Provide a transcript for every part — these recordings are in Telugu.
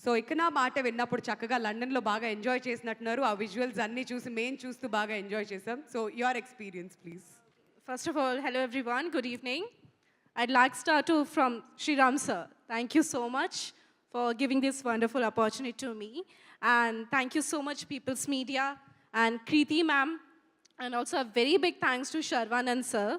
సో ఇక్కడ మాట విన్నప్పుడు చక్కగా లండన్లో బాగా ఎంజాయ్ చేసినట్టున్నారు. ఆ విజువల్స్ అన్నీ చూసి మేము చూస్తూ బాగా ఎంజాయ్ చేసాం so your experience please. First of all hello everyone good evening I like start from Sriram sir thank you so much for giving this wonderful opportunity to me and thank you so much people's media and Kriti ma'am and also very big thanks to Sharwanand sir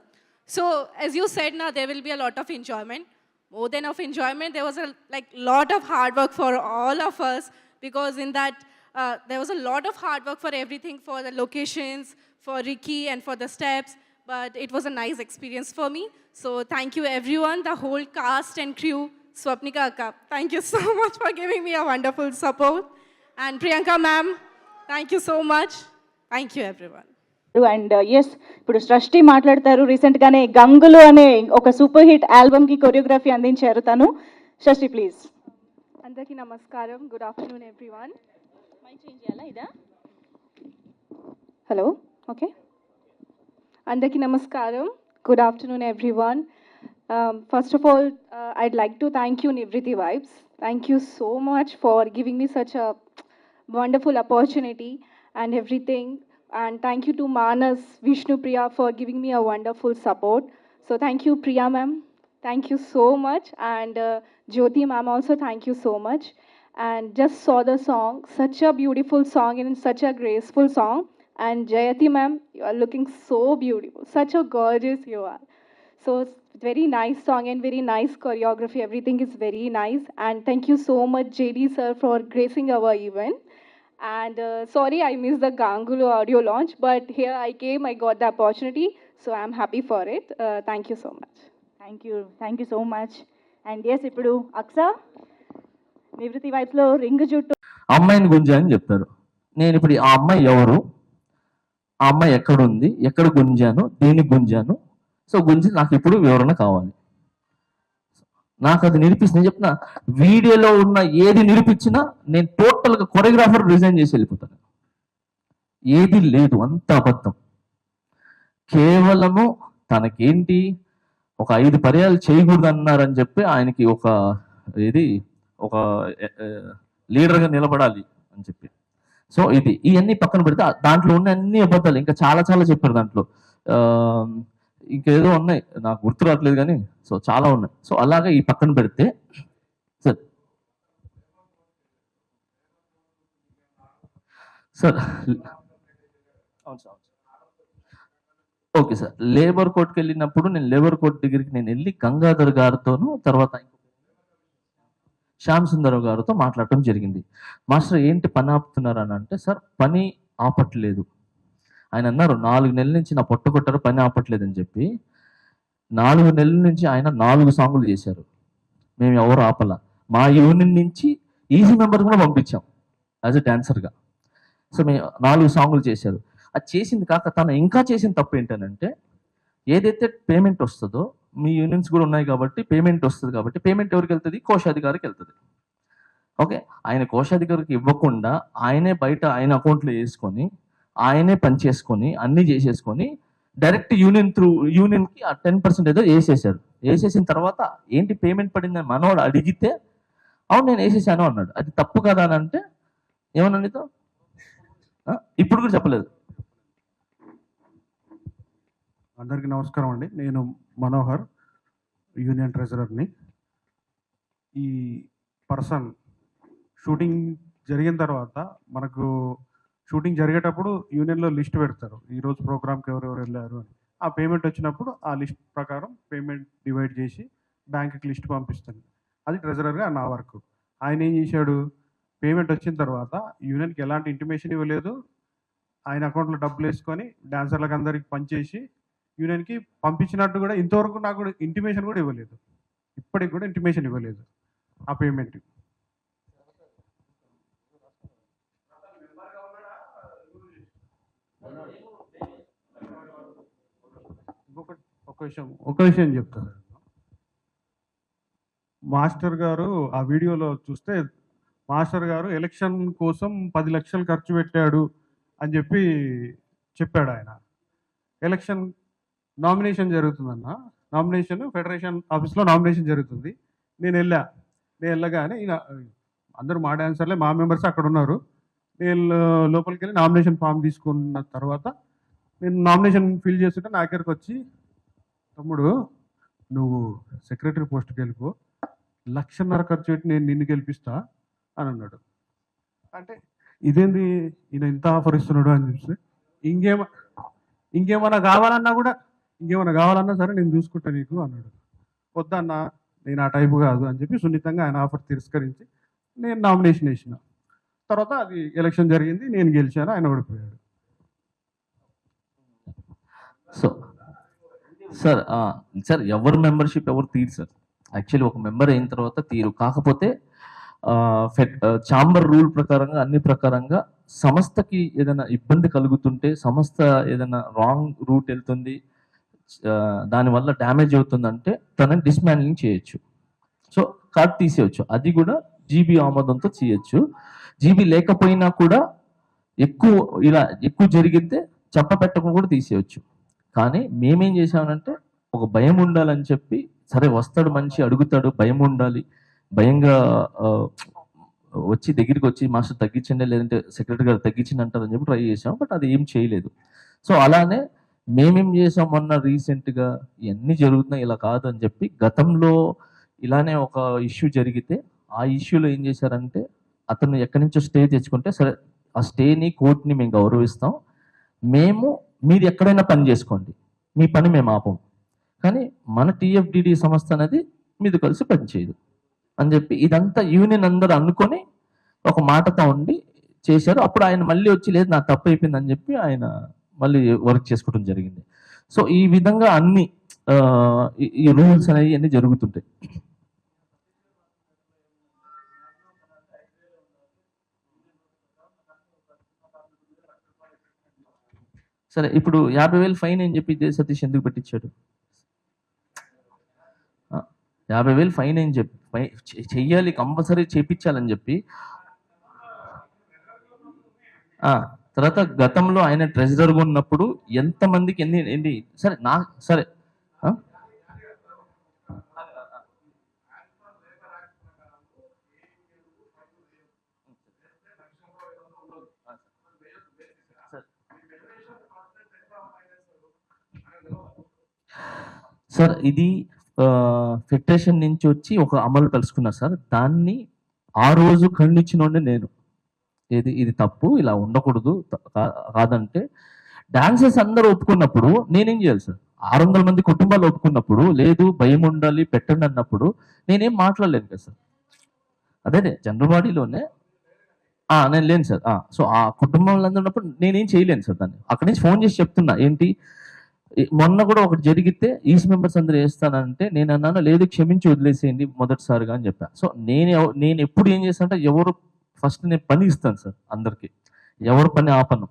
so as you said నా they will be a lot of enjoyment More than of enjoyment, there was a like lot of hard work for all of us because in that uh, there was a lot of hard work for everything, for the locations, for Ricky and for the steps but it was a nice experience for me. So thank you everyone, the whole cast and crew. Swapnika Akka, thank you so much for giving me a wonderful support. And Priyanka ma'am, thank you so much. Thank you everyone. And as uh, ఇప్పుడు సృష్టి మాట్లాడతారు. రీసెంట్ గానే గంగులు అనే ఒక సూపర్ హిట్ ఆల్బమ్కి కొరియోగ్రఫీ అందించారు తను. సృష్టి ప్లీజ్ అందరికి నమస్కారం. Good afternoon everyone hello okay అందరికి నమస్కారం. Good afternoon everyone first of all I'd like to thank you Nivriti vibes thank you so much for giving me such a wonderful opportunity and everything and thank you to Manas Vishnu Priya for giving me a wonderful support. So thank you Priya ma'am. Thank you so much. And uh, Jyoti ma'am also thank you so much. And just saw the song, such a beautiful song and such a graceful song. And Jayati ma'am, you are looking so beautiful. Such a gorgeous you are. So very nice song and very nice choreography. Everything is very nice. And thank you so much, JD sir, for gracing our event. And uh, sorry, I missed the Gangulu audio launch, but here I came, I got the opportunity, so I'm happy for it. Uh, thank you so much. Thank you thank you so much and as ఇప్పుడు అక్స నివృత్తి వైపులో రింగ్ జుట్టు. అమ్మాయిని గుంజా అని చెప్తారు. నేను ఇప్పుడు ఆ అమ్మాయి ఎవరు? ఆ అమ్మాయి ఎక్కడుంది? ఎక్కడ గుంజాను? దేన్ని గుంజాను? సో గుంజి నాకు ఇప్పుడు వివరణ కావాలి. నాకు అది నిరూపిస్తుంది నేను చెప్తున్నా వీడియోలో ఉన్న ఏది నిరూపించినా నేను టోటల్గా కొరియోగ్రాఫర్ రిజైన్ చేసి వెళ్ళిపోతాను. ఏది లేదు అంత అబద్ధం. కేవలము తనకేంటి ఒక ఐదు పర్యాలు చేయకూడదు అన్నారని చెప్పి ఆయనకి ఒక ఇది ఒక లీడర్గా నిలబడాలి అని చెప్పి. సో ఇది ఇవన్నీ పక్కన పెడితే దాంట్లో ఉన్న అన్ని అబద్ధాలు ఇంకా చాలా చాలా చెప్పారు దాంట్లో. ఆ, ఇంకేదో ఉన్నాయి. నాకు గుర్తు రావట్లేదు కానీ సో చాలా ఉన్నాయి. సో అలాగే ఈ పక్కన పెడితే సార్. సార్ అవును సార్ ఓకే సార్. లేబర్ కోర్ట్కి వెళ్ళినప్పుడు నేను లేబర్ కోర్ట్ దగ్గరికి నేను వెళ్ళి గంగాధర్ గారితోనూ తర్వాత శ్యామ్ సుందరరావు గారితో మాట్లాడటం జరిగింది. మాస్టర్ ఏంటి పని ఆపుతున్నారు అని అంటే సార్ పని ఆపట్లేదు. ఆయన అన్నారు నాలుగు నెలల నుంచి నా పట్టుకొట్టారు పని ఆపట్లేదు అని చెప్పి. నాలుగు నెలల నుంచి ఆయన నాలుగు సాంగులు చేశారు. మేము ఎవరు ఆపల. మా యూనియన్ నుంచి ఈజీ మెంబర్ కూడా పంపించాం యాజ్ ఎ డాన్సర్గా. సో మేము నాలుగు సాంగులు చేశారు. అది చేసింది కాక తను ఇంకా చేసిన తప్పు ఏంటనంటే ఏదైతే పేమెంట్ వస్తుందో మీ యూనియన్స్ కూడా ఉన్నాయి కాబట్టి పేమెంట్ వస్తుంది కాబట్టి పేమెంట్ ఎవరికి వెళ్తుంది? కోశాధికారికి వెళ్తుంది. ఓకే? ఆయన కోశాధికారికి ఇవ్వకుండా ఆయనే బయట ఆయన అకౌంట్లో వేసుకొని ఆయనే పని చేసుకొని అన్ని చేసేసుకొని డైరెక్ట్ యూనియన్ త్రూ యూనియన్కి ఆ టెన్ పర్సెంట్ ఏదో వేసేసాడు వేసేసిన తర్వాత ఏంటి పేమెంట్ పడిందని మనవాడు అడిగితే అవును నేను వేసేసాను అన్నాడు. అది తప్పు కదా అని అంటే ఏమన్నా నీతో ఇప్పుడు కూడా చెప్పలేదు. అందరికీ నమస్కారం అండి. నేను మనోహర్ యూనియన్ ట్రెజరర్ని. ఈ పర్సన్ షూటింగ్ జరిగిన తర్వాత మనకు షూటింగ్ జరిగేటప్పుడు యూనియన్లో లిస్ట్ పెడతారు. ఈరోజు ప్రోగ్రామ్కి ఎవరెవరు వెళ్ళారు అని. ఆ పేమెంట్ వచ్చినప్పుడు ఆ లిస్ట్ ప్రకారం పేమెంట్ డివైడ్ చేసి బ్యాంక్కి లిస్ట్ పంపిస్తాను అది ట్రెజరర్గా నా వర్క్. ఆయన ఏం చేశాడు? పేమెంట్ వచ్చిన తర్వాత యూనియన్కి ఎలాంటి ఇంటిమేషన్ ఇవ్వలేదు. ఆయన అకౌంట్లో డబ్బులు వేసుకొని డాన్సర్లకు అందరికి పనిచేసి యూనియన్కి పంపించినట్టు కూడా ఇంతవరకు నాకు కూడా ఇంటిమేషన్ కూడా ఇవ్వలేదు. ఇప్పటికి కూడా ఇంటిమేషన్ ఇవ్వలేదు ఆ పేమెంట్ ఒక విషయం ఒక విషయం చెప్తారు మాస్టర్ గారు ఆ వీడియోలో చూస్తే మాస్టర్ గారు ఎలక్షన్ కోసం పది లక్షలు ఖర్చు పెట్టాడు అని చెప్పి చెప్పాడు ఆయన. ఎలక్షన్ నామినేషన్ జరుగుతుందన్న. నామినేషన్ ఫెడరేషన్ ఆఫీస్లో నామినేషన్ జరుగుతుంది. నేను వెళ్ళా. నేను వెళ్ళగానే ఈయన అందరూ మా డాన్సర్లే మా మెంబర్స్ అక్కడ ఉన్నారు. నేను లోపలికి వెళ్ళి నామినేషన్ ఫామ్ తీసుకున్న తర్వాత నేను నామినేషన్ ఫిల్ చేస్తుంటే నా దగ్గరకు వచ్చి తమ్ముడు నువ్వు సెక్రటరీ పోస్ట్కి వెళ్ళిపో. లక్షన్నర ఖర్చు పెట్టి నేను నిన్ను గెలిపిస్తా అని అన్నాడు. అంటే ఇదేంది? ఈయన ఇంత ఆఫర్ ఇస్తున్నాడు అని చెప్పి ఇంకేమ ఇంకేమైనా కావాలన్నా కూడా ఇంకేమైనా కావాలన్నా సరే నేను చూసుకుంటా నీకు అన్నాడు. వద్దన్నా నేను ఆ టైపు కాదు అని చెప్పి సున్నితంగా ఆయన ఆఫర్ తిరస్కరించి నేను నామినేషన్ వేసిన. తర్వాత అది ఎలక్షన్ జరిగింది నేను గెలిచాను ఆయన ఓడిపోయాడు. సో సార్ సార్ ఎవరు మెంబర్షిప్ ఎవరు తీరు సార్? యాక్చువల్లీ ఒక మెంబర్ అయిన తర్వాత తీరు. కాకపోతే చాంబర్ రూల్ ప్రకారంగా అన్ని ప్రకారంగా సంస్థకి ఏదైనా ఇబ్బంది కలుగుతుంటే సంస్థ ఏదైనా రాంగ్ రూట్ వెళ్తుంది దానివల్ల డ్యామేజ్ అవుతుందంటే తనని డిస్మాండ్లింగ్ చేయొచ్చు. సో కార్డ్ తీసేయచ్చు. అది కూడా జీబీ ఆమోదంతో చేయొచ్చు జీబీ లేకపోయినా కూడా ఎక్కువ ఇలా ఎక్కువ జరిగితే చెప్ప పెట్టకుండా కూడా తీసేయచ్చు. కానీ మేమేం చేసామనంటే ఒక భయం ఉండాలని చెప్పి సరే వస్తాడు మనిషి అడుగుతాడు భయం ఉండాలి. భయంగా వచ్చి దగ్గరికి వచ్చి మాస్టర్ తగ్గించండి లేదంటే సెక్రటరీ గారు తగ్గించండి అంటారని చెప్పి ట్రై చేసాం బట్ అది ఏం చేయలేదు. సో అలానే మేమేం చేసాం మొన్న రీసెంట్గా ఇవన్నీ జరుగుతున్నాయి ఇలా కాదని చెప్పి గతంలో ఇలానే ఒక ఇష్యూ జరిగితే ఆ ఇష్యూలో ఏం చేశారంటే అతను ఎక్కడి నుంచో స్టే తెచ్చుకుంటే సరే ఆ స్టేని కోర్టుని మేము గౌరవిస్తాం. మేము మీరు ఎక్కడైనా పని చేసుకోండి. మీ పని మేము ఆపం. కానీ మన టీఎఫ్డిడి సంస్థ అనేది మీది కలిసి పనిచేయదు అని చెప్పి ఇదంతా యూనియన్ అందరూ అనుకొని ఒక మాటతో ఉండి చేశారు. అప్పుడు ఆయన మళ్ళీ వచ్చి లేదు నా తప్పు అయిపోయింది అని చెప్పి ఆయన మళ్ళీ వర్క్ చేసుకోవడం జరిగింది. సో ఈ విధంగా అన్ని ఈ- ఈ రూల్స్ అనేవి అన్ని జరుగుతుంటాయి. సరే ఇప్పుడు యాభై వేలు ఫైన్ అని చెప్పి సతీష్ ఎందుకు పెట్టించాడు? యాభై వేలు ఫైన్ అని చెప్పి చెయ్యాలి కంపల్సరీ చేపించాలని చెప్పి తర్వాత గతంలో ఆయన ట్రెజరర్గా ఉన్నప్పుడు ఎంతమందికి ఎన్ని ఎన్ని సరే నా సరే ఆ? సార్ ఇది ఫెడరేషన్ నుంచి వచ్చి ఒక అమలు తెలుసుకున్నారు సార్ దాన్ని ఆ రోజు ఖండించినోడే నేను. ఇది ఇది తప్పు ఇలా ఉండకూడదు కాదంటే డాన్సర్స్ అందరూ ఒప్పుకున్నప్పుడు నేనేం చేయాలి సార్? ఆరు వందల మంది కుటుంబాలు ఒప్పుకున్నప్పుడు లేదు భయం ఉండాలి పెట్టండి అన్నప్పుడు నేనేం మాట్లాడలేను కదా సార్. అదే జనరల్ బాడీలోనే నేను లేను సార్ సో ఆ కుటుంబంలో ఉన్నప్పుడు నేనేం చేయలేను సార్ దాన్ని. అక్కడి నుంచి ఫోన్ చేసి చెప్తున్నా ఏంటి మొన్న కూడా ఒకటి జరిగితే ఈస్ట్ మెంబర్స్ అందరూ వేస్తానంటే నేను అన్నాను లేదు క్షమించి వదిలేసేయండి మొదటిసారిగా అని చెప్పా. సో నేను నేను ఎప్పుడు ఏం చేస్తానంటే ఎవరు ఫస్ట్ నేను పని ఇస్తాను సార్ అందరికి. ఎవరు పని ఆపను.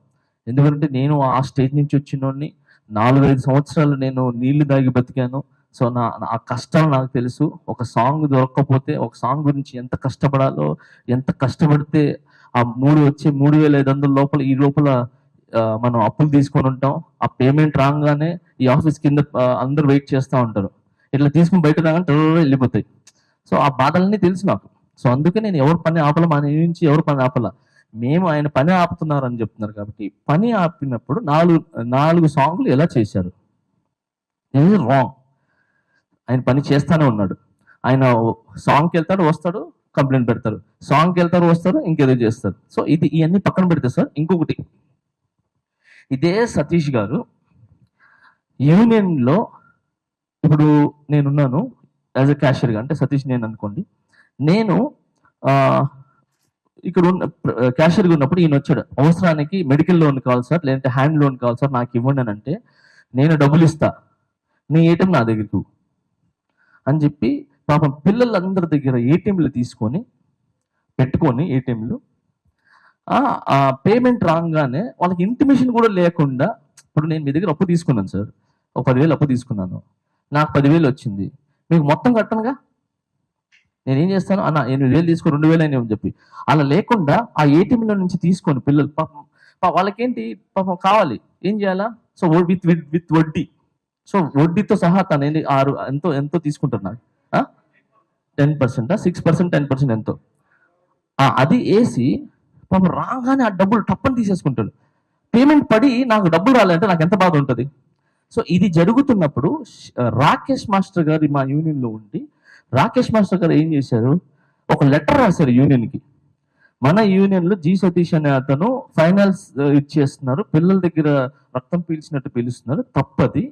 ఎందుకంటే నేను ఆ స్టేజ్ నుంచి వచ్చినోడిని నాలుగైదు సంవత్సరాలు నేను నీళ్ళు దాగి బతికాను. సో నా నా- ఆ కష్టాలు నాకు తెలుసు. ఒక సాంగ్ దొరకకపోతే ఒక సాంగ్ గురించి ఎంత కష్టపడాలో ఎంత కష్టపడితే ఆ మూడు వచ్చే మూడు వేల ఐదు వందల లోపల ఈ లోపల మనం అప్పులు తీసుకొని ఉంటాం. ఆ పేమెంట్ రాగానే ఈ ఆఫీస్ కింద అందరు అందరూ వెయిట్ చేస్తూ ఉంటారు. ఇట్లా తీసుకుని బయట రాగానే టర్రర్ వెళ్ళిపోతాయి. సో ఆ బాధలన్నీ తెలుసు నాకు. సో అందుకే నేను ఎవరు పని ఆపల మా నుంచి ఎవరు పని ఆపల. మేము ఆయన పని ఆపుతున్నారు అని చెప్తున్నారు కాబట్టి పని ఆపినప్పుడు నాలుగు నాలుగు సాంగ్లు ఎలా చేశారు? ఇది రాంగ్ ఆయన పని చేస్తానే ఉన్నాడు. ఆయన సాంగ్కి వెళ్తాడు వస్తాడు కంప్లైంట్ పెడతారు సాంగ్కి వెళ్తారు వస్తారు ఇంకేదో చేస్తారు. సో ఇది ఇవన్నీ పక్కన పెడితే సార్ ఇంకొకటి. ఇదే సతీష్ గారు. యూనియన్లో ఇప్పుడు నేనున్నాను యాజ్ ఎ క్యాషియర్గా అంటే సతీష్ నేను అనుకోండి. నేను ఇక్కడ ఉన్న క్యాషియర్గా ఉన్నప్పుడు ఈయన వచ్చాడు. అవసరానికి మెడికల్ లోన్ కావాలి సార్ లేదంటే హ్యాండ్ లోన్ కావాలి సార్ నాకు ఇవ్వండి అని అంటే నేను డబ్బులు ఇస్తా. నీ ఏటీఎం నా దగ్గరకు అని చెప్పి పాపం పిల్లలందరి దగ్గర ఏటీఎంలు తీసుకొని పెట్టుకొని ఏటీఎంలు ఆ పేమెంట్ రాగానే వాళ్ళకి ఇంటిమేషన్ కూడా లేకుండా ఇప్పుడు నేను మీ దగ్గర అప్పు తీసుకున్నాను సార్. ఒక పదివేలు అప్పు తీసుకున్నాను. నాకు పదివేలు వచ్చింది. మీకు మొత్తం కట్టనుగా? నేను ఏం చేస్తాను? అన్న ఎనిమిది వేలు తీసుకో రెండు వేలు అని చెప్పి. అలా లేకుండా ఆ ఏటీఎంలో నుంచి తీసుకొని పిల్లలు. పాపం వాళ్ళకేంటి? పాపం కావాలి. ఏం చేయాలా? సో విత్ విత్ విత్ వడ్డీ. సో వడ్డీతో సహా తను ఏంటి ఆరు ఎంతో ఎంతో తీసుకుంటున్నారు టెన్ పర్సెంటా? సిక్స్ పర్సెంట్ టెన్ పర్సెంట్ ఎంతో. అది వేసి పాపం రాగానే ఆ డబ్బులు టప్పని తీసేసుకుంటాడు. పేమెంట్ పడి నాకు డబ్బులు రాలంటే నాకు ఎంత బాధ ఉంటుంది? సో ఇది జరుగుతున్నప్పుడు రాకేష్ మాస్టర్ గారి మా యూనియన్లో ఉండి రాకేష్ మాస్టర్ గారు ఏం చేశారు? ఒక లెటర్ రాశారు యూనియన్కి. మన యూనియన్లో జి సతీష్ అనే అతను ఫైనల్స్ ఇచ్చేస్తున్నారు. పిల్లల దగ్గర రక్తం పీల్చినట్టు పీలుస్తున్నారు. తప్పది.